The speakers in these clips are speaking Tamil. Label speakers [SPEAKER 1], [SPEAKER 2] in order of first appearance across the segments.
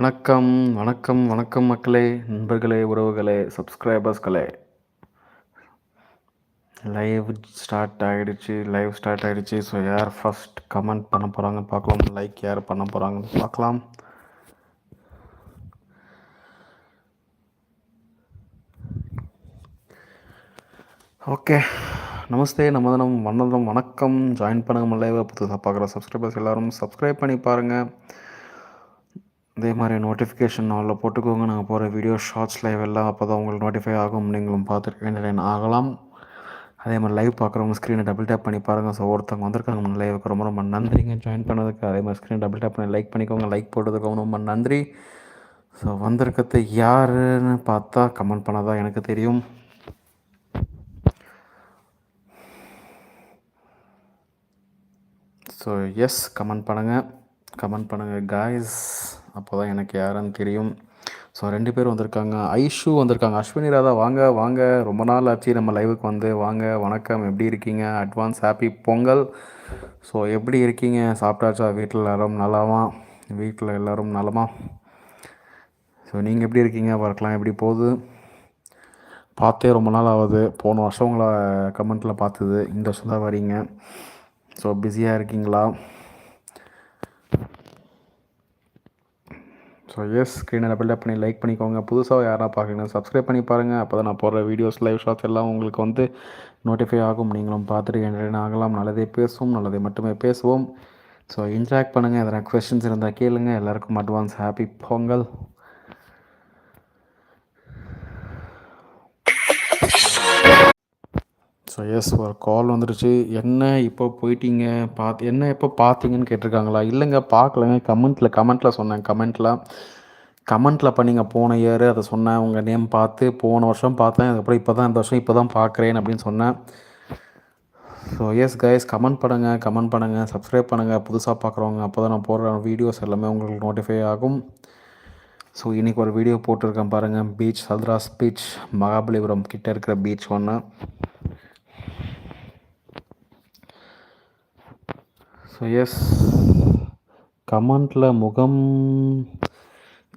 [SPEAKER 1] வணக்கம் வணக்கம் வணக்கம் மக்களே நண்பர்களே உறவுகளே சப்ஸ்கிரைபர்ஸ்களே லைவ் ஸ்டார்ட் ஆகிடுச்சு லைவ் ஸ்டார்ட் ஆகிடுச்சு ஸோ யார் ஃபஸ்ட் கமெண்ட் பண்ண போகிறாங்கன்னு பார்க்கலாம். லைக் யார் பண்ண போகிறாங்கன்னு பார்க்கலாம். ஓகே நமஸ்தே நமதனம் வண்ணதனம் வணக்கம். ஜாயின் பண்ணுங்கள் லைவாக புதுசாக பார்க்குற சப்ஸ்கிரைபர்ஸ் எல்லோரும் சப்ஸ்கிரைப் பண்ணி பாருங்கள் அதே மாதிரி நோட்டிஃபிகேஷன் நாளில் போட்டுக்கோங்க. நாங்கள் போகிற வீடியோ ஷார்ட்ஸ் லைவ் எல்லாம் அப்போ தான் உங்களுக்கு நோட்டிஃபை ஆகும். நீங்களும் பார்த்துட்டு என்டர்டைன் ஆகலாம். அதே மாதிரி லைவ் பார்க்குறவங்க ஸ்க்ரீனை டபுள் டேப் பண்ணி பாருங்கள் ஸோ ஒருத்தவங்க வந்திருக்காங்க நம்ம லைவுக்கு ரொம்ப ரொம்ப நன்றிங்க ஜாயின் பண்ணதுக்கு அதே மாதிரி ஸ்க்ரீன் டபுள் டேப் பண்ணி லைக் பண்ணிக்கோங்க. லைக் போட்டதுக்கு ரொம்ப நன்றி. ஸோ வந்திருக்கிறது யாருன்னு பார்த்தா கமெண்ட் பண்ணதான் எனக்கு தெரியும். ஸோ எஸ் கமெண்ட் பண்ணுங்கள் கமெண்ட் பண்ணுங்கள் காய்ஸ் அப்போ தான் எனக்கு யாருன்னு தெரியும். ஸோ ரெண்டு பேர் வந்திருக்காங்க. ஐஷு வந்திருக்காங்க. அஸ்வினி ராதா வாங்க வாங்க. ரொம்ப நாள் ஆச்சு நம்ம லைவுக்கு வந்து. வாங்க வணக்கம். எப்படி இருக்கீங்க? Advance happy Pongal. ஸோ எப்படி இருக்கீங்க? சாப்பிட்டாச்சா? வீட்டில் எல்லோரும் நலமா? வீட்டில் எல்லோரும் நலமா? ஸோ நீங்கள் எப்படி இருக்கீங்க? ஒர்க்லாம் எப்படி போகுது? பார்த்தே ரொம்ப நாள் ஆகுது. போன வருஷம் உங்களை கமெண்ட்டில் பார்த்தது. இந்த வருஷம் தான் வரீங்க. ஸோ பிஸியாக இருக்கீங்களா? ஸோ எஸ் ஸ்க்ரீனை பில்டப் பண்ணி லைக் பண்ணிக்கோங்க. புதுசாக யாராவது பார்க்குறீங்கன்னா சப்ஸ்கிரைப் பண்ணி பாருங்கள் அப்போ தான் நான் போடுற வீடியோஸ் லைவ் ஷாட்ஸ் எல்லாம் உங்களுக்கு வந்து நோட்டிஃபை ஆகும். நீங்களும் பார்த்துட்டு என்ன ஆகலாம். நல்லதே பேசுவோம் நல்லதே மட்டுமே பேசுவோம். ஸோ இன்ட்ராக்ட் பண்ணுங்கள் எதனா கொஷின்ஸ் இருந்தால் கேளுங்க. எல்லாருக்கும் advance happy Pongal. So yes ஒரு கால் வந்துடுச்சு என்ன இப்போ போயிட்டீங்க? பார்த்து என்ன எப்போ பார்த்தீங்கன்னு கேட்டிருக்காங்களா? இல்லைங்க பார்க்கலங்க. கமெண்ட்டில் கமெண்ட்டில் சொன்னேன். கமெண்ட்டில் கமெண்ட்டில் பண்ணிங்க போன இயர் அதை சொன்னேன். உங்கள் நேம் பார்த்து போன வருஷம் பார்த்தேன். அதுக்கப்புறம் இப்போ தான் இந்த வருஷம் இப்போ தான் பார்க்குறேன் அப்படின்னு சொன்னேன். ஸோ எஸ் கைஸ் கமெண்ட் பண்ணுங்கள் கமெண்ட் பண்ணுங்கள் சப்ஸ்கிரைப் பண்ணுங்கள் புதுசாக பார்க்குறவங்க அப்போ தான் நான் போடுற வீடியோஸ் எல்லாமே உங்களுக்கு நோட்டிஃபை ஆகும். ஸோ இன்றைக்கி ஒரு வீடியோ போட்டிருக்கேன் பாருங்கள் பீச் சல்ராஸ் பீச் மகாபலிபுரம் கிட்டே இருக்கிற பீச் ஒன்று ஸோ எஸ் கமெண்ட்டில் முகம்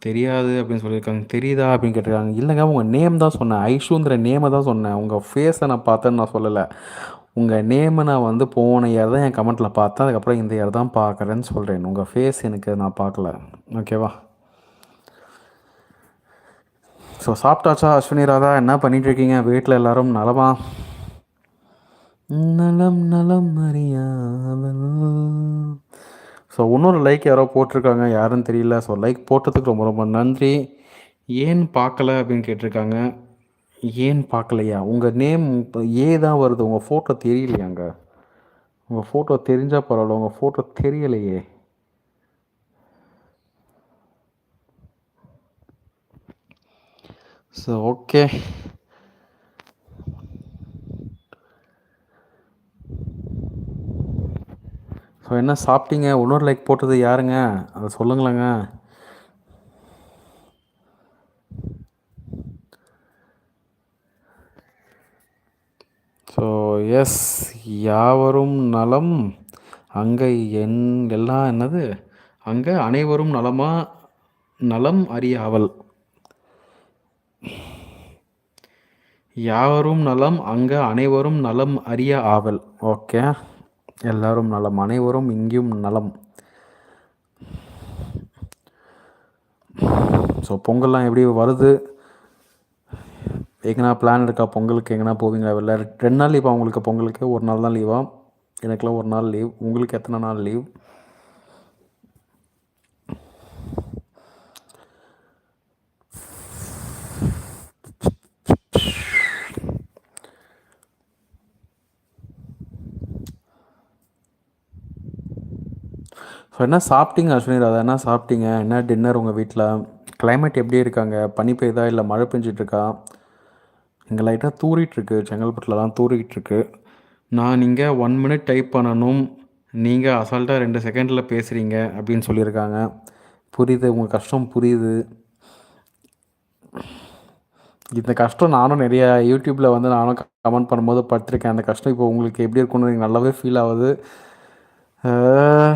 [SPEAKER 1] தெரியாது அப்படின்னு சொல்லியிருக்காங்க. தெரியுதா அப்படின்னு கேட்டிருக்காங்க. இல்லைங்க உங்கள் நேம் தான் சொன்னேன். ஐஷுங்கிற நேமை தான் சொன்னேன். உங்கள் ஃபேஸை நான் பார்த்தேன்னு நான் சொல்லலை. உங்கள் நேமை நான் வந்து போன இயர் தான் என் கமெண்ட்டில் பார்த்தேன். அதுக்கப்புறம் இந்த இயர் தான் பார்க்குறேன்னு சொல்கிறேன் உங்கள் ஃபேஸ் எனக்கு நான் பார்க்கல. ஓகேவா ஸோ சாப்பிட்டாச்சா அஸ்வினி ராதா? என்ன பண்ணிகிட்ருக்கீங்க வீட்டில் எல்லோரும் நலமா? நலம் நலம் அறியாமல். ஸோ இன்னொரு லைக் யாரோ போட்டிருக்காங்க யாருன்னு தெரியல. ஸோ லைக் போட்டதுக்கு ரொம்ப ரொம்ப நன்றி. ஏன் பார்க்கல அப்படின்னு கேட்டிருக்காங்க. ஏன் பார்க்கலையா? உங்கள் நேம் ஏ தான் வருது. உங்கள் ஃபோட்டோ தெரியலையாங்க? உங்கள் ஃபோட்டோ தெரிஞ்சால் பரவாயில்ல. உங்கள் ஃபோட்டோ தெரியலையே. ஸோ ஓகே ஸோ என்ன சாப்பிட்டீங்க? இன்னொரு லைக் போட்டது யாருங்க? அதை சொல்லுங்களேங்க. ஸோ எஸ் யாவரும் நலம். அங்கே என் எல்லாம் என்னது? அங்கே அனைவரும் நலமாக நலம் அறியாவல் யாவரும் நலம் அங்கே அனைவரும் நலம் அறிய ஆவல். ஓகே எல்லாரும் நலம் அனைவரும் இங்கேயும் நலம். ஸோ பொங்கல்லாம் எப்படி வருது? எங்கன்னா பிளான் இருக்கா? பொங்கலுக்கு எங்கன்னா போவீங்களா? வெளில? ரெண்டு நாள் லீவா உங்களுக்கு பொங்கலுக்கு? ஒரு நாள் தான் லீவா எனக்குலாம் ஒரு நாள் லீவ் உங்களுக்கு எத்தனை நாள் லீவ் ஸோ என்ன சாப்பிட்டீங்க அஸ்வினி ராதா என்ன சாப்பிட்டீங்க? என்ன டின்னர் உங்கள் வீட்டில் கிளைமேட் எப்படி இருக்காங்க? பனி பெய்தா இல்லை மழை பெஞ்சிட்ருக்கா? இங்கே லைட்டாக தூரிகிட்ருக்கு செங்கல்பட்டுலலாம் தூரிகிட்ருக்கு நான் நீங்கள் ஒன் மினிட் டைப் பண்ணணும். நீங்கள் அசால்ட்டாக ரெண்டு செகண்டில் பேசுகிறீங்க அப்படின்னு சொல்லியிருக்காங்க. புரியுது உங்கள் கஷ்டம் புரியுது. இந்த கஷ்டம் நானும் நிறையா யூடியூப்பில் வந்து நானும் கமெண்ட் பண்ணும்போது படுத்திருக்கேன். அந்த கஷ்டம் இப்போ உங்களுக்கு எப்படி இருக்குன்னு எனக்கு நல்லாவே ஃபீல் ஆகுது.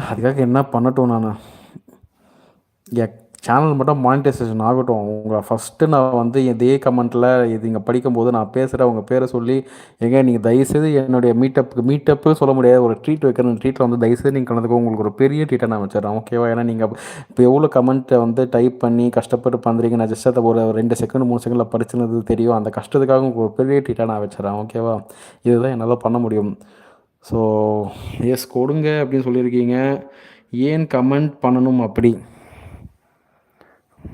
[SPEAKER 1] அதுக்காக என்ன பண்ணட்டும் நான்? என் சேனல் மட்டும் மானிட்டைசேஷன் ஆகட்டும். உங்கள் ஃபஸ்ட்டு நான் வந்து இதே கமெண்ட்டில் இது இங்கே படிக்கும்போது நான் பேசுகிறேன் உங்கள் பேரை சொல்லி எங்க நீங்கள் தயவுசெய்து என்னுடைய மீட்டப்புக்கு மீட்டப்பு சொல்ல முடியாது. ஒரு ட்ரீட் வைக்கிறேன் ட்ரீட்டில் வந்து தயவுசெய்து நீங்கள் கலந்துக்கோ உங்களுக்கு ஒரு பெரிய ட்ரீட்டை நான் வச்சிடறேன். ஓகேவா ஏன்னா நீங்கள் இப்போ எவ்வளோ கமெண்ட்டை வந்து டைப் பண்ணி கஷ்டப்பட்டு பண்ணுறீங்க நான் ஜஸ்ட் அதை ஒரு ரெண்டு செகண்ட் மூணு செகண்டில் படிச்சுனது தெரியும். அந்த கஷ்டத்துக்காக உங்களுக்கு ஒரு பெரிய ட்ரீட்டாக நான் வச்சிடறேன். ஓகேவா இதுதான் என்னால் பண்ண முடியும். ஸோ எஸ் கொடுங்க அப்படின்னு சொல்லியிருக்கீங்க. ஏன் கமெண்ட் பண்ணணும் அப்படி?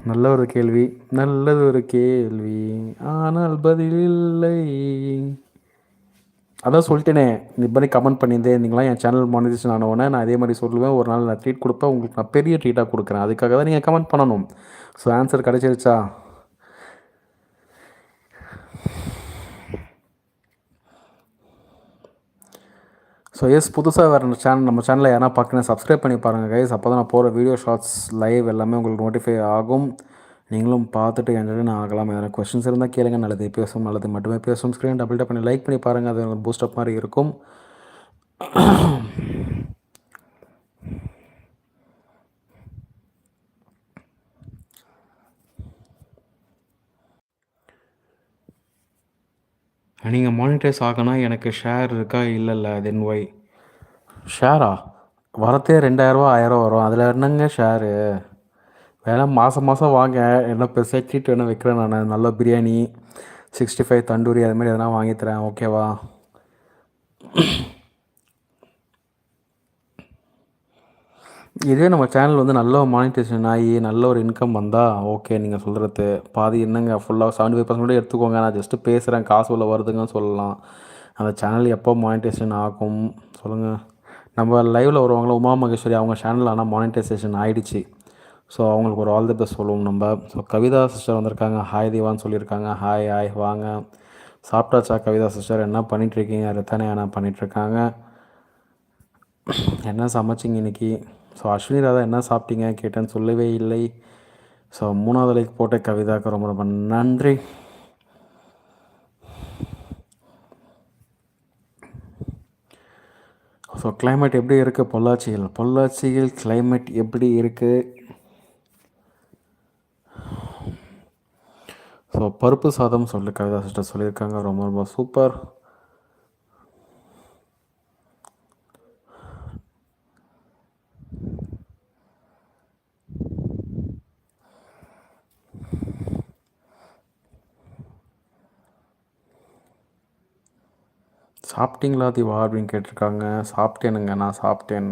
[SPEAKER 1] நல்ல ஒரு கேள்வி. நல்லது ஒரு கேள்வி. ஆனால் பதில் இல்லை. அதான் சொல்லிட்டேனே. இந்த மாதிரி கமெண்ட் பண்ணியிருந்தேன். நீங்களாம் என் சேனல் மானிட்டேஷன் ஆனவொடனே நான் அதே மாதிரி சொல்லுவேன். ஒரு நாள் நான் ட்ரீட் கொடுப்பேன். உங்களுக்கு நான் பெரிய ட்ரீட்டாக கொடுக்குறேன். அதுக்காக தான் நீங்கள் கமெண்ட் பண்ணணும். ஸோ ஆன்சர் கிடச்சிருச்சா? ஸோ எஸ் புதுசாக வேறு சேனல் நம்ம சேனலில் யாரா பார்க்கணும் சப்ஸ்கிரைப் பண்ணி பாருங்கள் கைஸ் அப்போ தான் நான் போகிற வீடியோ ஷார்ட்ஸ் லைவ் எல்லாமே உங்களுக்கு நோட்டிஃபை ஆகும். நீங்களும் பார்த்துட்டு என்ஜாய் ஆகலாம். எதனா கொஷின்ஸ் இருந்தால் கேளுங்க. நல்லது பேசும் நல்லது மட்டுமே பேசும் ஸ்க்ரீன் டபுள் பண்ணி லைக் பண்ணி பாருங்கள் அது பூஸ்டப் மாதிரி இருக்கும். நீங்கள் மானிட்டைஸ் ஆகனா எனக்கு ஷேர் இருக்கா இல்லைல்ல தென் ஒய் ஷேரா வரத்தே ரெண்டாயிரரூவா ஆயிரம் வரும். அதில் என்னங்க ஷேரு வேணா மாதம் மாதம் வாங்க. என்ன பெருசாக ட்ரீட் என்ன வைக்கிறேன் நான். நல்ல பிரியாணி சிக்ஸ்டி ஃபைவ் தண்டூரி அதுமாதிரி எதனா வாங்கித்தரேன் ஓகேவா இதே நம்ம சேனல் வந்து நல்ல ஒரு மானிட்டேஷன் ஆகி நல்ல ஒரு இன்கம் வந்தால் ஓகே நீங்கள் சொல்கிறது பாதி என்னங்க ஃபுல்லாக செவன்டி ஃபைவ் பர்சன்ட் எடுத்துக்கோங்க. நான் ஜஸ்ட்டு பேசுகிறேன் காசு உள்ள வருதுங்கன்னு சொல்லலாம். அந்த சேனல் எப்போ மானிட்டேஷன் ஆகும்? சொல்லுங்கள் நம்ம லைவில் வருவாங்களா உமா மகேஸ்வரி அவங்க சேனல் ஆனால் மானிட்டைசேஷன் ஆகிடுச்சு ஸோ அவங்களுக்கு ஒரு ஆல் தி பெஸ்ட் சொல்லுவோம் நம்ம. ஸோ கவிதா சிஸ்டர் வந்திருக்காங்க. ஹாய் தீவான்னு சொல்லியிருக்காங்க. ஹாய் ஹாய் வாங்க. சாப்பிட்டாச்சா கவிதா சிஸ்டர் என்ன பண்ணிகிட்ருக்கீங்க ரத்தனை என்ன பண்ணிகிட்ருக்காங்க என்ன சமைச்சிங்க இன்றைக்கி ஸோ அஸ்வினி ராதா என்ன சாப்பிட்டீங்க? கேட்டேன்னு சொல்லவே இல்லை. ஸோ மூணாவது லைக் போட்ட கவிதாவுக்கு ரொம்ப ரொம்ப நன்றி. ஸோ கிளைமேட் எப்படி இருக்குது பொள்ளாச்சியில். பொள்ளாச்சியில் கிளைமேட் எப்படி இருக்குது ஸோ பருப்பு சாதம் சொல்லி கவிதா சிஸ்டர் சொல்லியிருக்காங்க. ரொம்ப ரொம்ப சூப்பர் சாப்பிட்டீங்களா திவா அப்படின்னு கேட்டிருக்காங்க. சாப்பிட்டேனுங்க நான் சாப்பிட்டேன்.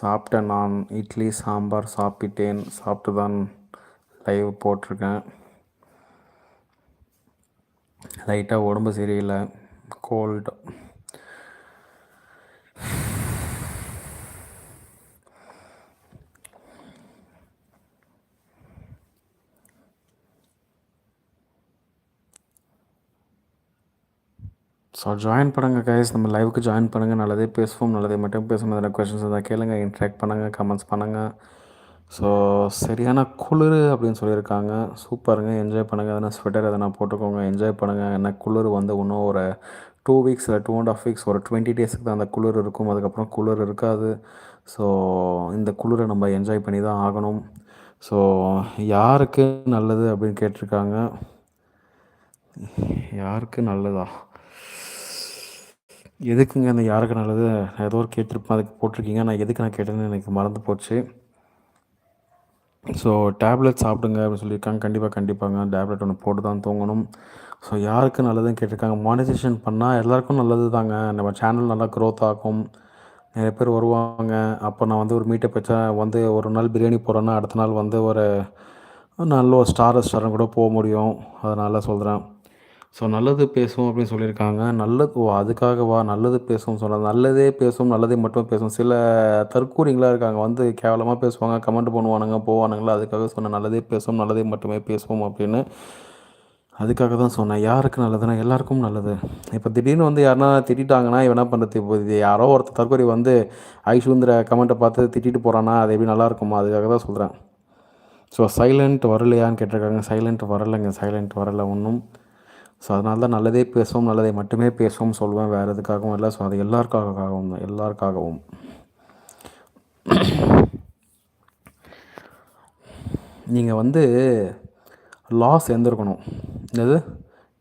[SPEAKER 1] சாப்பிட்டேன் நான். இட்லி சாம்பார் சாப்பிட்டேன். சாப்பிட்டு தான் லைவ் போட்டிருக்கேன். லைட்டாக உடம்பு சரியில்லை. கோல்டு ஸோ ஜாயின் பண்ணுங்கள் கைஸ் நம்ம லைவுக்கு ஜாயின் பண்ணுங்கள் நல்லதே பேசுவோம் நல்லதே மட்டும் பேசுவோம். எதனா கொஷின்ஸ் இருந்தால் கேளுங்க இன்ட்ராக்ட் பண்ணுங்கள் கமெண்ட்ஸ் பண்ணுங்கள் ஸோ சரியான குளிர் அப்படின்னு சொல்லியிருக்காங்க. சூப்பருங்க. என்ஜாய் பண்ணுங்கள் எதனா ஸ்வெட்டர் எதனா போட்டுக்கோங்க. என்ஜாய் பண்ணுங்கள் என்ன குளிர் வந்து இன்னும் ஒரு டூ வீக்ஸ் இல்லை டூ அண்ட் ஆஃப் வீக்ஸ் ஒரு டுவெண்ட்டி டேஸுக்கு தான் அந்த குளிர் இருக்கும். அதுக்கப்புறம் குளிர் இருக்காது. ஸோ இந்த குளிரை நம்ம என்ஜாய் பண்ணி தான் ஆகணும். ஸோ யாருக்கு நல்லது அப்படின்னு கேட்டிருக்காங்க? யாருக்கு நல்லதா? எதுக்குங்க அந்த யாருக்கு நல்லது? நான் ஏதோ ஒரு கேட்டிருப்பேன் அதுக்கு போட்டிருக்கீங்க. நான் எதுக்கு நான் கேட்டேன்னு எனக்கு மறந்து போச்சு. ஸோ டேப்லெட் சாப்பிடுங்க அப்படின்னு சொல்லியிருக்காங்க. கண்டிப்பாக கண்டிப்பாங்க. டேப்லெட் ஒன்று போட்டு தான் தூங்கணும். ஸோ யாருக்கு நல்லதுன்னு கேட்டிருக்காங்க. மானிட்டேஷன் பண்ணால் எல்லாருக்கும் நல்லது தாங்க நம்ம சேனல் நல்லா க்ரோத் ஆகும். நிறைய பேர் வருவாங்க. அப்போ நான் வந்து ஒரு மீட்டப் வச்சா வந்து ஒரு நாள் பிரியாணி போகிறேன்னா அடுத்த நாள் வந்து ஒரு நல்ல ஒரு ஸ்டார் ரெஸ்டாரண்ட் கூட போக முடியும். அதனால் சொல்கிறேன் ஸோ நல்லது பேசும் அப்படின்னு சொல்லியிருக்காங்க. நல்லது ஓ அதுக்காகவா நல்லது பேசும் சொன்னால் நல்லதே பேசும் நல்லதே மட்டும் பேசும் சில தற்கூரிங்களாக இருக்காங்க. வந்து கேவலமாக பேசுவாங்க கமெண்ட் பண்ணுவானுங்க போவானுங்களா அதுக்காக சொன்னேன் நல்லதே பேசும் நல்லதே மட்டுமே பேசுவோம் அப்படின்னு. அதுக்காக தான் சொன்னேன். யாருக்கு நல்லதுன்னா எல்லாருக்கும் நல்லது. இப்போ திடீர்னு வந்து யாருன்னா திட்டாங்கன்னா என்ன பண்ணுறது இப்போ இது யாரோ ஒருத்தர் தற்கொலை வந்து ஐஷுந்திர கமெண்ட்டை பார்த்து திட்டிட்டு போகிறானா அது எப்படி நல்லா இருக்குமா? அதுக்காக தான் சொல்கிறேன் ஸோ சைலண்ட் வரலையான்னு கேட்டிருக்காங்க. சைலண்ட் வரலைங்க. சைலண்ட் வரலை ஒன்றும். ஸோ அதனால தான் நல்லதே பேசுவோம் நல்லதை மட்டுமே பேசுவோம் சொல்லுவேன் வேறு எதுக்காகவும் இல்லை. ஸோ அது எல்லாருக்காகவும் தான் எல்லாருக்காகவும். நீங்கள் வந்து லாஸ் எழுந்திருக்கணும் என்னது?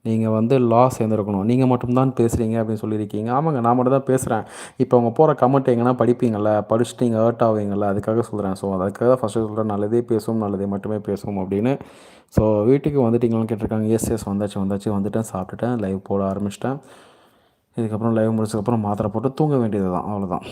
[SPEAKER 1] நீங்கள் வந்து லாஸ் சேர்ந்துருக்கணும். நீங்கள் மட்டும்தான் பேசுகிறீங்க அப்படின்னு சொல்லியிருக்கீங்க. ஆமாங்க நான் மட்டும் தான் பேசுகிறேன் இப்போ அவங்க போகிற கமெண்ட் எங்கன்னா படிப்பீங்கள படிச்சுட்டு நீங்கள் ஹர்ட் ஆவீங்கள்ல அதுக்காக சொல்கிறேன் ஸோ அதுக்காக தான் ஃபஸ்ட்டு சொல்கிறேன் நல்லதே பேசும் நல்லதே மட்டுமே பேசும் அப்படின்னு. ஸோ வீட்டுக்கு வந்துட்டீங்களான்னு கேட்டிருக்காங்க. எஸ் எஸ் வந்தாச்சு வந்தாச்சு. வந்துட்டேன் சாப்பிட்டுட்டேன். லைவ் போட ஆரம்பிச்சிட்டேன். இதுக்கப்புறம் லைவ் முடிச்சதுக்கப்புறம் மாத்திரை போட்டு தூங்க வேண்டியது தான் அவ்வளோதான்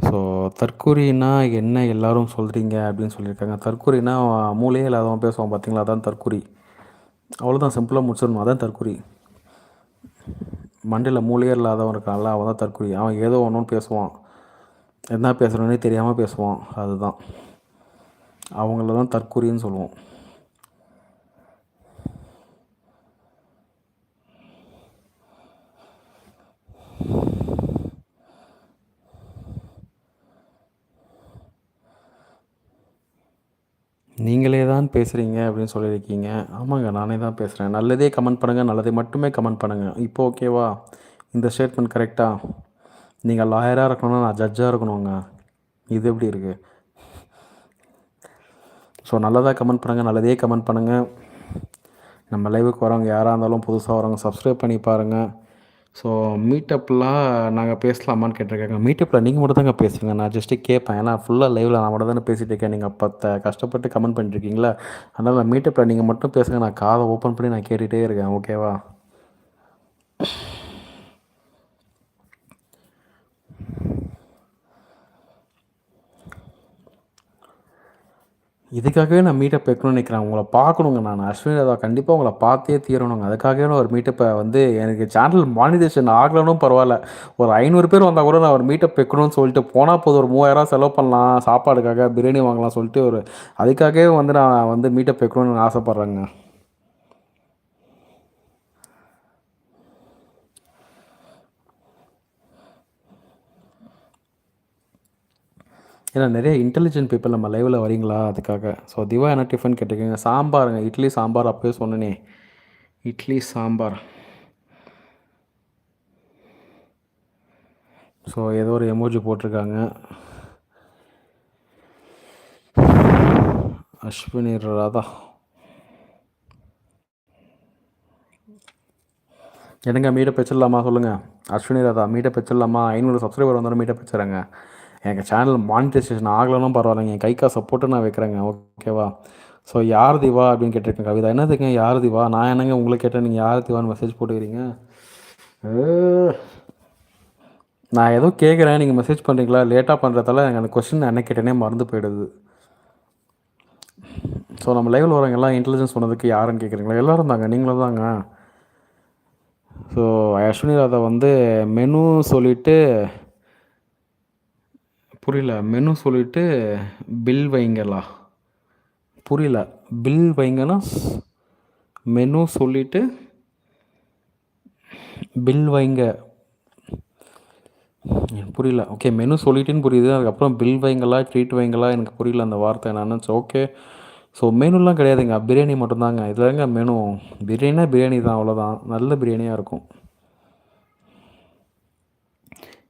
[SPEAKER 1] ஸோ தற்கூரினா என்ன எல்லாரும் சொல்கிறீங்க அப்படின்னு சொல்லியிருக்காங்க. தற்கூரினா மூளையே இல்லாதவன் பேசுவான் பார்த்தீங்களா அதான் தற்கூரி அவ்வளோதான் சிம்பிளாக முடிச்சிடணும். அதான் தற்கூரி மண்டையில் மூளையே இல்லாதவன் இருக்கான்ல அவன் தான் தற்கூரி அவன் ஏதோ ஒன்றும் பேசுவான். என்ன பேசுகிறோன்னே தெரியாமல் பேசுவான். அதுதான். அவங்கள தான் தற்கூரின்னு சொல்லுவோம். நீங்களே தான் பேசுகிறீங்க அப்படின்னு சொல்லியிருக்கீங்க. ஆமாங்க நானே தான் பேசுகிறேன் நல்லதே கமெண்ட் பண்ணுங்கள் நல்லதே மட்டுமே கமெண்ட் பண்ணுங்கள் இப்போ ஓகேவா இந்த ஸ்டேட்மெண்ட் கரெக்டாக நீங்கள் லாயராக இருக்கணும்னா நான் ஜட்ஜாக இருக்கணுங்க. இது எப்படி இருக்குது ஸோ நல்லதாக கமெண்ட் பண்ணுங்கள் நல்லதே கமெண்ட் பண்ணுங்கள் நம்ம லைவுக்கு வரவங்க யாராக இருந்தாலும் புதுசாக வரவங்க சப்ஸ்கிரைப் பண்ணி பாருங்கள் ஸோ மீட்டப்லாம் நாங்கள் பேசலாமான்னு கேட்டிருக்காங்க. மீட்டப்பில் நீங்கள் மட்டும் தாங்க பேசுங்க நான் ஜஸ்ட்டு கேட்பேன் ஏன்னா ஃபுல்லாக லைவில் நான் மட்டும் தானே பேசிகிட்டு இருக்கேன். நீங்கள் பத்த கஷ்டப்பட்டு கமெண்ட் பண்ணிருக்கீங்களா அதனால் மீட்டப்பில் நீங்கள் மட்டும் பேசுங்க. நான் காதை ஓப்பன் பண்ணி நான் கேட்டுகிட்டே இருக்கேன். ஓகேவா இதுக்காகவே நான் மீட்டப் வைக்கணும்னு நினைக்கிறேன். உங்களை பார்க்கணுங்க நான். அஸ்வினி ராதா கண்டிப்பாக உங்களை பார்த்தே தீரணுங்க. அதுக்காகவே நான் ஒரு மீட்டப்பை வந்து எனக்கு சேனல் மானிட்டேஷன் ஆகலனும் பரவாயில்ல. ஒரு ஐநூறு பேர் வந்தால் கூட நான் ஒரு மீட்டப் வைக்கணும்னு சொல்லிட்டு போனால் போதும். ஒரு மூவாயிரம் செலவு பண்ணலாம். சாப்பாடுக்காக பிரியாணி வாங்கலாம் சொல்லிட்டு ஒரு அதுக்காகவே வந்து நான் வந்து மீட்டப் வைக்கணும்னு ஆசைப்பட்றேங்க. ஏன்னா நிறைய இன்டெலிஜென்ட் பீப்புள் நம்ம லைவில் வரீங்களா? அதுக்காக. ஸோ திவா என்ன டிஃபன் கேட்டிருக்கீங்க? சாம்பாருங்க இட்லி சாம்பார். அப்போயே சொன்னனே. இட்லி சாம்பார். ஸோ ஏதோ ஒரு எமோஜி போட்டிருக்காங்க. அஸ்வினி ராதா. என்னங்க மீட்டை வச்சிடலாமா? சொல்லுங்கள் அஸ்வினி ராதா மீட்டை வச்சிடலாமா? ஐநூறு சப்ஸ்கிரைபர் வந்தாலும் மீட்டை வச்சுறேங்க எங்கள் சேனல் மானிட்டைசேஷன் ஆகலனும் பரவாயில்லைங்க. என் கை காசை போட்டு நான் வைக்கிறேங்க. ஓகேவா ஸோ யார் திவா அப்படின்னு கேட்டிருக்கேன் கவிதா. என்னதுங்க யார் திவா? நான் என்னங்க உங்களை கேட்டேன்? நீங்கள் யார் திவான்னு மெசேஜ் போட்டுக்கிறீங்க? நான் ஏதோ கேட்குறேன் நீங்கள் மெசேஜ் பண்ணுறீங்களா லேட்டாக பண்ணுறதால எனக்கு அந்த கொஸ்டின் என்ன கேட்டேனே மறந்து போயிடுது. ஸோ நம்ம லைவில் வரவங்க எல்லாம் இன்டெலிஜென்ஸ் சொன்னதுக்கு யாருன்னு கேட்குறீங்களா எல்லோரும் தாங்க. நீங்களும் தாங்க. ஸோ அஸ்வினி ராதா வந்து மெனு சொல்லிவிட்டு புரியல. மெனு சொல்லிவிட்டு பில் வைங்களா? புரியல. பில் வைங்கன்னா மெனு சொல்லிவிட்டு பில் வைங்க. புரியல. ஓகே மெனு சொல்லிட்டுன்னு புரியுது. அதுக்கப்புறம் பில் வைங்களா ட்ரீட் வைங்களா எனக்கு புரியல அந்த வார்த்தை என்னன்னு. ஓகே ஸோ மெனுலாம் கிடையாதுங்க. பிரியாணி மட்டும்தாங்க. இதுலங்க மெனு பிரியாணினா பிரியாணி தான். அவ்வளோதான் நல்ல பிரியாணியாக இருக்கும்.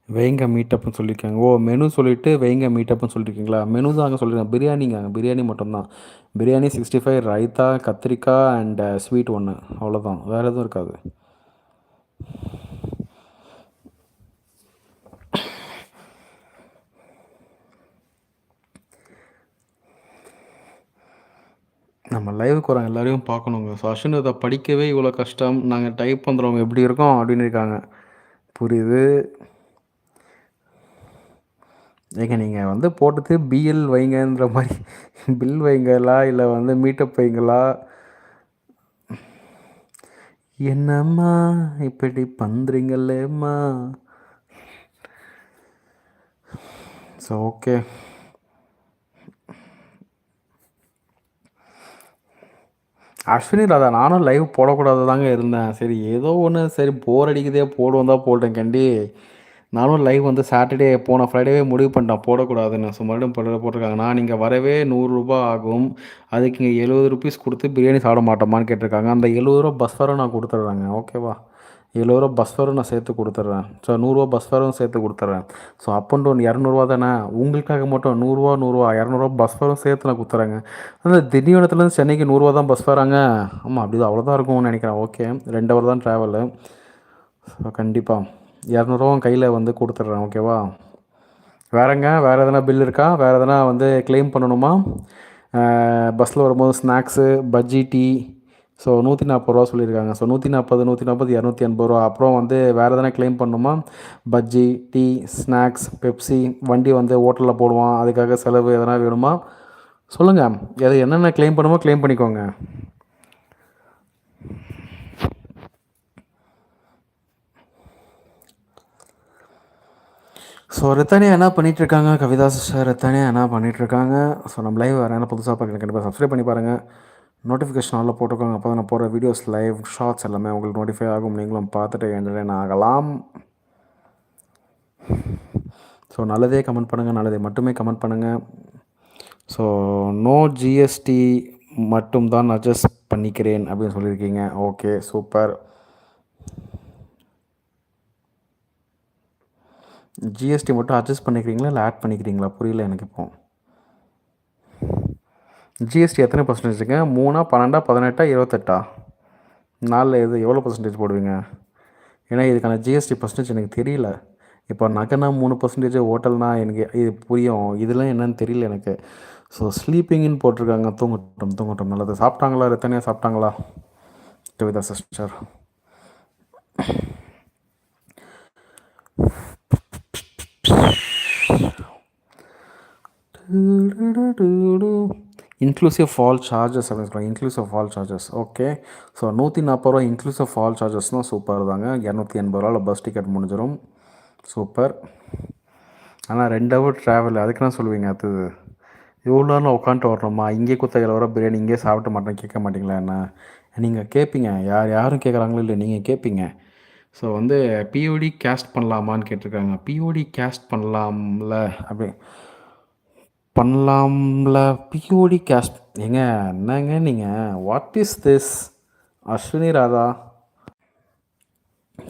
[SPEAKER 1] வைங்க மீட்டப்னு சொல்லியிருக்காங்க ஓ மெனு சொல்லிவிட்டு வைங்க மீட்டப்னு சொல்லியிருக்கீங்களா மெனு தான் அங்கே சொல்லியிருக்காங்க பிரியாணிங்க. பிரியாணி மட்டும்தான். பிரியாணி சிக்ஸ்டி ஃபைவ் ரைத்தா கத்திரிக்காய் அண்ட் ஸ்வீட் uh, ஒன்று அவ்வளோதான் வேறு எதுவும் இருக்காது. நம்ம லைவுக்கு வரோம் எல்லோரையும் பார்க்கணுங்க. ஸோ அஸ்வின் படிக்கவே இவ்வளோ கஷ்டம். நாங்கள் டைப் பண்ணுறவங்க எப்படி இருக்கோம் அப்படின்னு இருக்காங்க. புரியுது? ஏங்க நீங்கள் வந்து போட்டது பிஎல் வைங்கன்ற மாதிரி பில் வைங்களா இல்லை வந்து மீட்டப் வைங்களா? என்னம்மா இப்படி பண்ணுறீங்களேம்மா ஸோ ஓகே அஸ்வினி ராதா நானும் லைவ் போடக்கூடாது தாங்க இருந்தேன். சரி ஏதோ ஒன்று சரி போர் அடிக்குதே போடுவோம் தான் போட்டேன் கண்டி. நானும் லைவ் வந்து சாட்டர்டே போன ஃப்ரைடேவே முடிவு பண்ணிட்டேன். போடக்கூடாதுன்னு. ஸோ மறுபடியும் போட போட்டிருக்காங்கண்ணா நீங்கள் வரவே நூறுரூபா ஆகும். அதுக்கு இங்கே எழுபது ருபீஸ் கொடுத்து பிரியாணி சாப்பிட மாட்டோமான்னு கேட்டிருக்காங்க. அந்த எழுபது ரூபா பஸ் வர நான் கொடுத்துட்றேங்க ஓகேவா எழுபது ரூபா பஸ் ஃபேரும் நான் சேர்த்து கொடுத்துட்றேன் ஸோ நூறுரூவா பஸ் ஃபேரும் சேர்த்து கொடுத்துட்றேன் ஸோ அப் அண்ட் டவுன் இரநூறுவா தானே? உங்களுக்காக மட்டும் நூறுரூவா நூறுரூவா இரநூறுவா பஸ் ஃபேரும் சேர்த்து நான் கொடுத்துட்றேங்க அந்த திண்டிவனத்துலேருந்து சென்னைக்கு நூறுரூவா தான் பஸ் வராங்க ஆமாம் அப்படி தான் அவ்வளோதான் இருக்கும்னு நினைக்கிறேன். ஓகே ரெண்டு ஹவர் தான் ட்ராவலு ஸோ கண்டிப்பாக இரநூறுவா கையில் வந்து கொடுத்துட்றேன் ஓகேவா வேறங்க வேறு எதனா பில் இருக்கா? வேறு எதனா வந்து க்ளைம் பண்ணணுமா? பஸ்ஸில் வரும்போது ஸ்நாக்ஸு பஜ்ஜி டீ ஸோ நூற்றி நாற்பது ரூபா சொல்லியிருக்காங்க. ஸோ நூற்றி நாற்பது நூற்றி நாற்பது இரநூத்தி எண்பது ரூபா. அப்புறம் வந்து வேறு எதனா க்ளைம் பண்ணணுமா? பஜ்ஜி டீ ஸ்நாக்ஸ் பெப்சி வண்டி வந்து ஹோட்டலில் போடுவான். அதுக்காக செலவு எதனா வேணுமா? சொல்லுங்கள் எது என்னென்ன க்ளைம் பண்ணுமோ க்ளைம் பண்ணிக்கோங்க. ஸோ ரித்தானியா என்ன பண்ணிகிட்ருக்காங்க கவிதா சிஸ்டர் ரித்தானியா என்ன பண்ணிகிட்ருக்காங்க ஸோ நம்ம லைவ் வேறு என்ன புதுசாக பார்க்குறேன் கண்டிப்பாக சப்ஸ்கிரைப் பண்ணி பாருங்கள் நோட்டிஃபிகேஷன் ஆலில் போட்டுக்கோங்க அப்போ தான் நான் போகிற வீடியோஸ் லைவ் ஷார்ட்ஸ் எல்லாமே உங்களுக்கு நோட்டிஃபை ஆகும். நீங்களும் பார்த்துட்டு என்டர்டைன் ஆகலாம்? ஸோ நல்லதே கமெண்ட் பண்ணுங்கள் நல்லதே மட்டுமே கமெண்ட் பண்ணுங்கள் ஸோ நோ ஜிஎஸ்டி மட்டும் தான் அட்ஜஸ்ட் பண்ணிக்கிறேன் அப்படின்னு சொல்லியிருக்கீங்க. ஓகே சூப்பர் ஜிஎஸ்டி மட்டும் அட்ஜஸ்ட் பண்ணிக்கிறீங்களா? இல்லை ஆட் பண்ணிக்கிறீங்களா? புரியல எனக்கு இப்போ. ஜிஎஸ்டி எத்தனை பர்சன்டேஜுங்க மூணா பன்னெண்டா பதினெட்டா இருபத்தெட்டா? நாலில் எது எவ்வளோ பர்சன்டேஜ் போடுவீங்க? ஏன்னா இதுக்கான ஜிஎஸ்டி பர்சன்டேஜ் எனக்கு தெரியல. இப்போ நகைனா மூணு பர்சன்டேஜ் ஹோட்டல்னா எனக்கு இது புரியும். இதெல்லாம் என்னன்னு தெரியல எனக்கு. ஸோ ஸ்லீப்பிங்னு போட்டிருக்காங்க. தூங்கட்டும் தூங்கட்டும். நல்லது. சாப்பிட்டாங்களா? எத்தனையாக சாப்பிட்டாங்களா? Kavitha sister inclusive of all charges அப்படின்னு சொல்லுவாங்க inclusive of all charges okay so நூற்றி நாற்பது ரூபா இன்க்ளூசிவ் ஃபால் சார்ஜஸ்னால் சூப்பர் தாங்க இரநூத்தி எண்பது ரூபாவில் பஸ் டிக்கெட் முடிஞ்சிடும் சூப்பர் ஆனால் ரெண்டு ஹவர் ட்ராவல் அதுக்கு என்ன சொல்லுவீங்க அது இவ்வளோ நேரம் உட்காந்துட்டு வரணுமா இங்கே குத்தகையில் வர பிரியாணி இங்கே சாப்பிட மாட்டேன் கேட்க மாட்டிங்களா என்ன நீங்கள் கேட்பீங்க யார் யாரும் கேட்குறாங்களோ இல்லை நீங்கள் கேட்பீங்க ஸோ வந்து பிஓடி கேஸ்ட் பண்ணலாமான்னு கேட்டிருக்காங்க பிஓடி கேஸ்ட் பண்ணலாம்ல அப்படி பண்ணலாம்ல. பிஓடி கேஸ்ட் ஏங்க என்னங்க நீங்கள் what is this Ashwini Radha.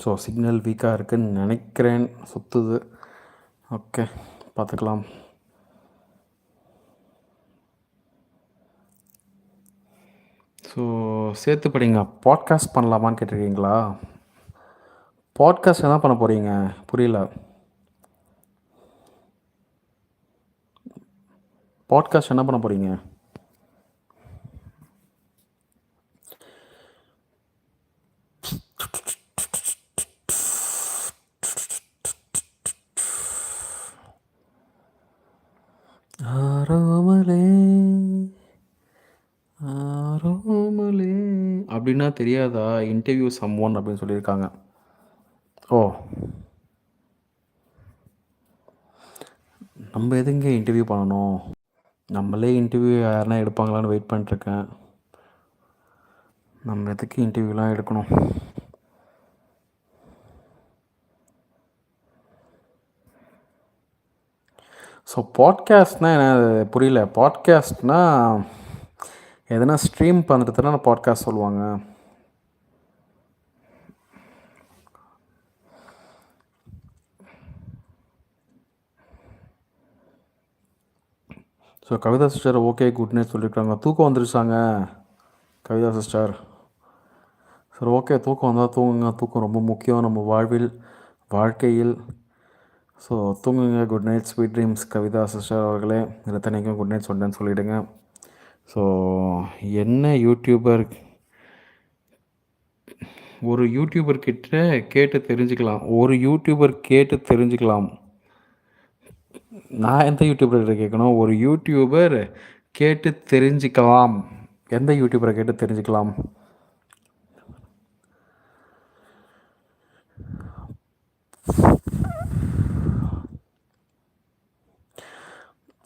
[SPEAKER 1] So signal வீக்காக இருக்குதுன்னு நினைக்கிறேன். சுற்றுது ஓகே பார்த்துக்கலாம். ஸோ சேர்த்து படிங்க. பாட்காஸ்ட் பண்ணலாமான்னு கேட்டிருக்கீங்களா? பாட்காஸ்ட் என்ன பண்ண போகிறீங்க புரியல. பாட்காஸ்ட் என்ன பண்ண போகிறீங்க ஆரோமலே ஆரோமலே. அப்படின்னா தெரியாதா? இன்டர்வியூ சம் ஒன் அப்படின்னு சொல்லியிருக்காங்க. ஓ. நம்ம எதுங்க இன்டர்வியூ பண்ணணும்? நம்மளே இன்டர்வியூ யாருனா எடுப்பாங்களான்னு வெயிட் பண்ணிட்டுருக்கேன். நம்ம எதுக்கு இன்டர்வியூலாம் எடுக்கணும்? ஸோ பாட்காஸ்ட்னால் என்ன புரியல. பாட்காஸ்ட்னால் எதனா ஸ்ட்ரீம் பண்ணுறதுனா பாட்காஸ்ட் சொல்லுவாங்க. So Kavitha sister okay good night சொல்லியிருக்காங்க தூக்கம் வந்துருச்சாங்க. கவிதா சிஸ்டர் சார் ஓகே தூக்கம் வந்தால் தூங்குங்க. தூக்கம் ரொம்ப முக்கியம் நம்ம வாழ்வில் வாழ்க்கையில். ஸோ தூங்குங்க. Good night sweet dreams Kavitha sister அவர்களே. ரத்தனைக்கும் குட் நைட் சொன்னேன்னு சொல்லிவிடுங்க ஸோ என்ன யூடியூபர் ஒரு யூடியூபர் கிட்ட கேட்டு தெரிஞ்சுக்கலாம். ஒரு யூடியூபர் கேட்டு தெரிஞ்சுக்கலாம். நான் எந்த யூடியூபர்கிட்ட கேட்கணும்? ஒரு யூடியூபர் கேட்டு தெரிஞ்சுக்கலாம். எந்த யூடியூபரை கேட்டு தெரிஞ்சுக்கலாம்?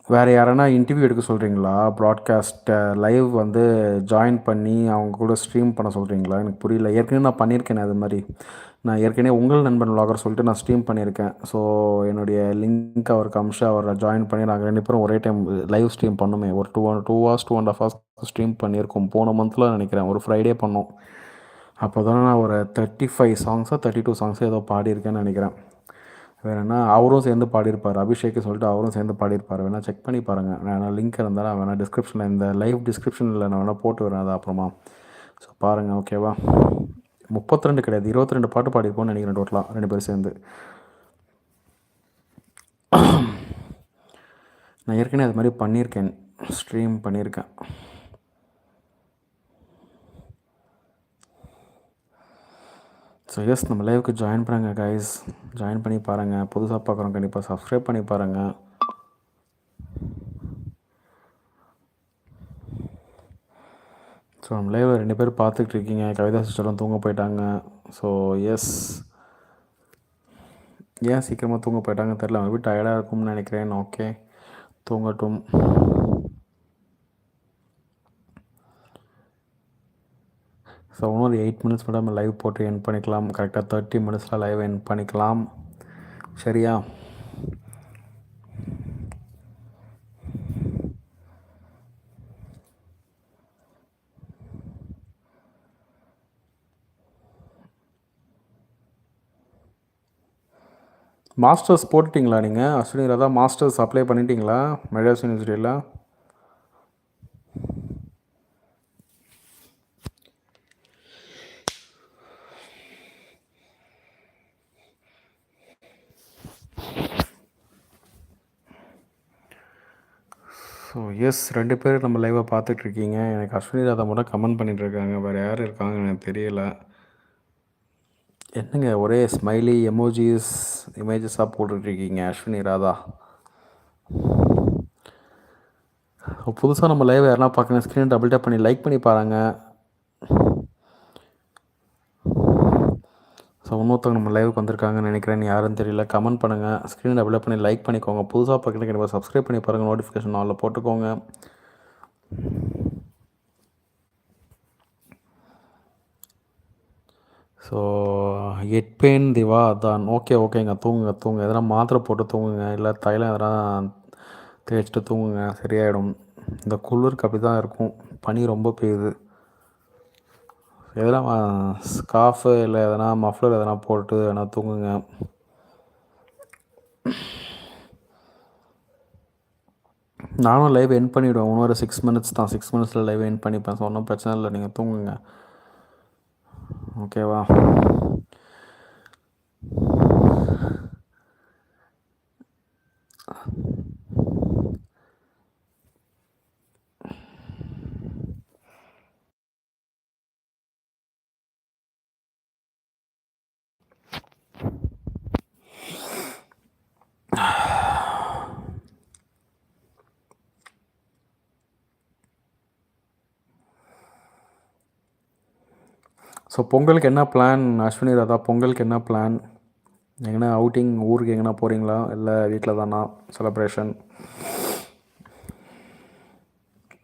[SPEAKER 1] வேறு யாரனா இன்டர்வியூ எடுக்க சொல்கிறீங்களா ப்ராட்காஸ்ட்டை லைவ் வந்து ஜாயின் பண்ணி அவங்க கூட ஸ்ட்ரீம் பண்ண சொல்கிறீங்களா எனக்கு புரியல. ஏற்கனவே நான் பண்ணியிருக்கேன் அது மாதிரி. நான் ஏற்கனவே உங்கள் நண்பன் விளாகர் சொல்லிட்டு நான் ஸ்ட்ரீம் பண்ணியிருக்கேன். ஸோ என்னுடைய லிங்க் அவருக்கு அம்ஷா அவரை ஜாயின் பண்ணி நாங்கள் ரெண்டு பேரும் ஒரே டைம் லைவ் ஸ்ட்ரீம் பண்ணுமே. ஒரு two two hours two and half hours stream பண்ணியிருக்கோம். போன மந்தில் நினைக்கிறேன். ஒரு ஃப்ரைடே பண்ணோம். அப்போ தான் நான் ஒரு தேர்ட்டி ஃபைவ் சாங்ஸோ தேர்ட்டி டூ சாங்ஸோ ஏதோ பாடியிருக்கேன்னு நினைக்கிறேன். வேறு என்ன? அவரும் சேர்ந்து பாடியிருப்பார். அபிஷேக்கு சொல்லிட்டு அவரும் சேர்ந்து பாடியிருப்பார். வேணால் செக் பண்ணி பாருங்கள் நான் லிங்க் இருந்தாலும் வேணால் டிஸ்கிரிப்ஷனில் இந்த லைவ் டிஸ்கிரிப்ஷனில் நான் வேணால் போட்டு வரேன் அது அப்புறமா. ஸோ பாருங்கள் ஓகேவா முப்பத்தி ரெண்டு கிடையாது இருபத்தி ரெண்டு பாட்டு பாடியிருப்போம்னு நினைக்கிறேன் டோட்டலாக ரெண்டு பேரும் சேர்ந்து. நான் ஏற்கனவே அது மாதிரி பண்ணியிருக்கேன் ஸ்ட்ரீம் பண்ணியிருக்கேன். ஸோ எஸ் நம்ம லைவுக்கு ஜாயின் பண்ணுங்கள் கைஸ் ஜாயின் பண்ணி பாருங்கள் புதுசாக பார்க்குறோம் கண்டிப்பாக சப்ஸ்கிரைப் பண்ணி பாருங்கள் ஸோ நம்ம லைவில் ரெண்டு பேர் பார்த்துக்கிட்டு இருக்கீங்க. கவிதா சிஸ்டரும் தூங்க போயிட்டாங்க. ஸோ எஸ் ஏன் சீக்கிரமாக தூங்க போயிட்டாங்க தெரில அவங்க வீட்டு டயர்டாக இருக்கும்னு நினைக்கிறேன். ஓகே தூங்கட்டும். ஸோ இன்னும் ஒரு எயிட் மினிட்ஸ் மட்டும் நம்ம லைவ் போட்டு என் பண்ணிக்கலாம். கரெக்டாக தேர்ட்டி மினிட்ஸில் லைவ் என் பண்ணிக்கலாம். சரியா? மாஸ்டர்ஸ் போட்டுட்டிங்களா நீங்கள் அஸ்வினி ராதா மாஸ்டர்ஸ் அப்ளை பண்ணிட்டீங்களா? மெட்ராஸ் யூனிவர்சிட்டியில் ஸோ எஸ் ரெண்டு பேர் நம்ம லைவாக பார்த்துட்ருக்கீங்க எனக்கு அஸ்வினி ராதா மட்டும் கமெண்ட் பண்ணிகிட்ருக்காங்க வேறு யார் இருக்காங்க எனக்கு தெரியலை. என்னங்க ஒரே ஸ்மைலி எமோஜிஸ் இமேஜஸாக போட்டுட்ருக்கீங்க அஸ்வினி ராதா? புதுசாக நம்ம லைவ் யாரெல்லாம் பார்க்குறேன். ஸ்க்ரீன் டபுள் டேப் பண்ணி லைக் பண்ணி பாருங்கள் ஸோ இன்னொருத்தவங்க நம்ம லைவுக்கு வந்திருக்காங்கன்னு நினைக்கிறேன் யாருன்னு தெரியல கமெண்ட் பண்ணுங்கள் ஸ்க்ரீன் டெவலப் பண்ணி லைக் பண்ணிக்கோங்க. புதுசாக பார்க்குறேன் கண்டிப்பாக சப்ஸ்கிரைப் பண்ணி பாருங்கள் நோட்டிஃபிகேஷன் ஆலில் போட்டுக்கோங்க. ஸோ எட் பெயின் திவா அதான் ஓகே ஓகேங்க தூங்குங்க தூங்க எதனா மாத்திரை போட்டு தூங்குங்க. இல்லை தைலம் எதனா தேய்ச்சிட்டு தூங்குங்க. சரியாயிடும். இந்த குளிருக்கு அப்படி தான் இருக்கும். பனி ரொம்ப பெய்யுது. எதனா ஸ்காஃபு இல்லை எதனா மஃப்ளர் எதனா போட்டு எதனா தூங்குங்க. நானும் லைவ் என் பண்ணிவிடுவேன் இன்னொரு சிக்ஸ் மினிட்ஸ் தான். சிக்ஸ் மினிட்ஸில் லைவ் என் பண்ணிப்பேன். ஸோ ஒன்றும் பிரச்சனை இல்லை. நீங்கள் தூங்குங்க. ஓகேவா ஸோ பொங்கலுக்கு என்ன பிளான் அஸ்வினி ராதா பொங்கலுக்கு என்ன பிளான் எங்கன்னா அவுட்டிங் ஊருக்கு எங்கன்னா போகிறீங்களா இல்லை வீட்டில் தானா? செலப்ரேஷன்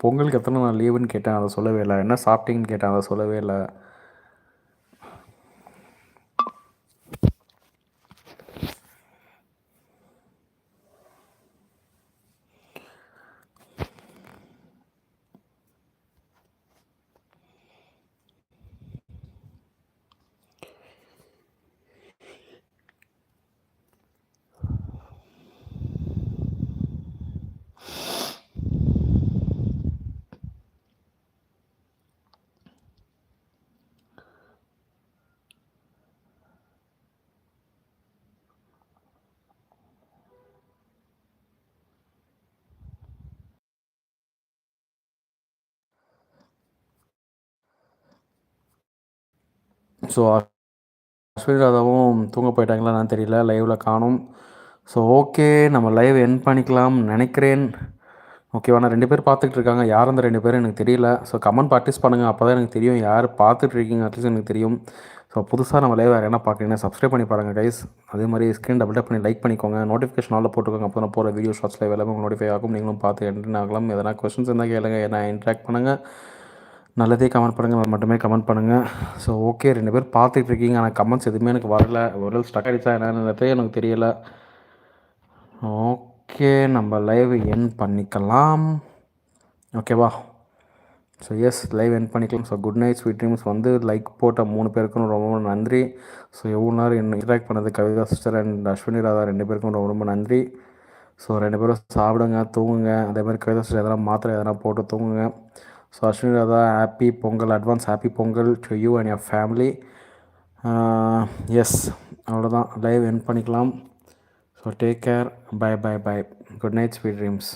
[SPEAKER 1] பொங்கலுக்கு எத்தனை நாள் லீவுன்னு கேட்டேன் அதை சொல்லவே இல்லை. என்ன சாப்பிட்டீங்கன்னு கேட்டேன் அதை சொல்லவே இல்லை. ஸோ அஸ்வினி ராதாவும் தூங்க போயிட்டாங்களா நான் தெரியல. லைவில் காணும். ஸோ ஓகே நம்ம லைவ் என் பண்ணிக்கலாம் நினைக்கிறேன். ஓகேவா நான் ரெண்டு பேர் பார்த்துட்டு இருக்காங்க. யார் அந்த ரெண்டு பேரும் எனக்கு தெரியல. ஸோ கமெண்ட் ப்ராக்டிஸ் பண்ணுங்கள் அப்போ தான் எனக்கு தெரியும் யார் பார்த்துட்டு இருக்கீங்க. அட்லீஸ்ட் எனக்கு தெரியும். ஸோ புதுசாக நம்ம லைவ் வேறு என்ன பார்க்குறீங்கன்னா சப்ஸ்கிரைப் பண்ணி பாருங்கள் கைஸ் அதே மாதிரி ஸ்க்ரீன் டபுள் டப் பண்ணி லைக் பண்ணிக்கோங்க. நோட்டிஃபிகேஷன் ஆலில் போட்டுக்கோங்க. அப்போ நான் போகிற வீடியோ ஷார்ட்ஸ் லைவ் எல்லாமே நோட்டிஃபை ஆகும். நீங்களும் பார்த்து என்ட்ரின் ஆகலாம். எதனா கொஸ்டின்ஸ் இருந்தால் கேளுங்க. என்ன இன்ட்ராக்ட் பண்ணுங்கள் நல்லதே கமெண்ட் பண்ணுங்கள் மட்டுமே கமெண்ட் பண்ணுங்கள் ஸோ ஓகே ரெண்டு பேர் பார்த்துட்டு இருக்கீங்க. ஆனால் கமெண்ட்ஸ் எதுவுமே எனக்கு வரல. ஒரு ஸ்டக் ஆகிடுச்சா என்னன்றதே எனக்கு தெரியல. ஓகே நம்ம லைவ் என் பண்ணிக்கலாம். ஓகேவா ஸோ எஸ் லைவ் என் பண்ணிக்கலாம். So good night sweet dreams வந்து லைக் போட்ட மூணு பேருக்கும் ரொம்ப ரொம்ப நன்றி. ஸோ எவ்வளோ நேரம் என்ன இன்ட்ராக்ட் பண்ணது? கவிதா சிஸ்டர் அண்ட் அஸ்வினி ராதா ரெண்டு பேருக்கும் ரொம்ப ரொம்ப நன்றி. ஸோ ரெண்டு பேரும் சாப்பிடுங்க தூங்குங்க. அதே மாதிரி கவிதா சிஸ்டர் எதனா மாத்திரை எதனா போட்டு தூங்குங்க. So Ashwini Radha happy Pongal advance happy Pongal to you and your family yes அவ்வளோதான் லைவ் என் பண்ணிக்கலாம். So take care bye bye bye good night sweet dreams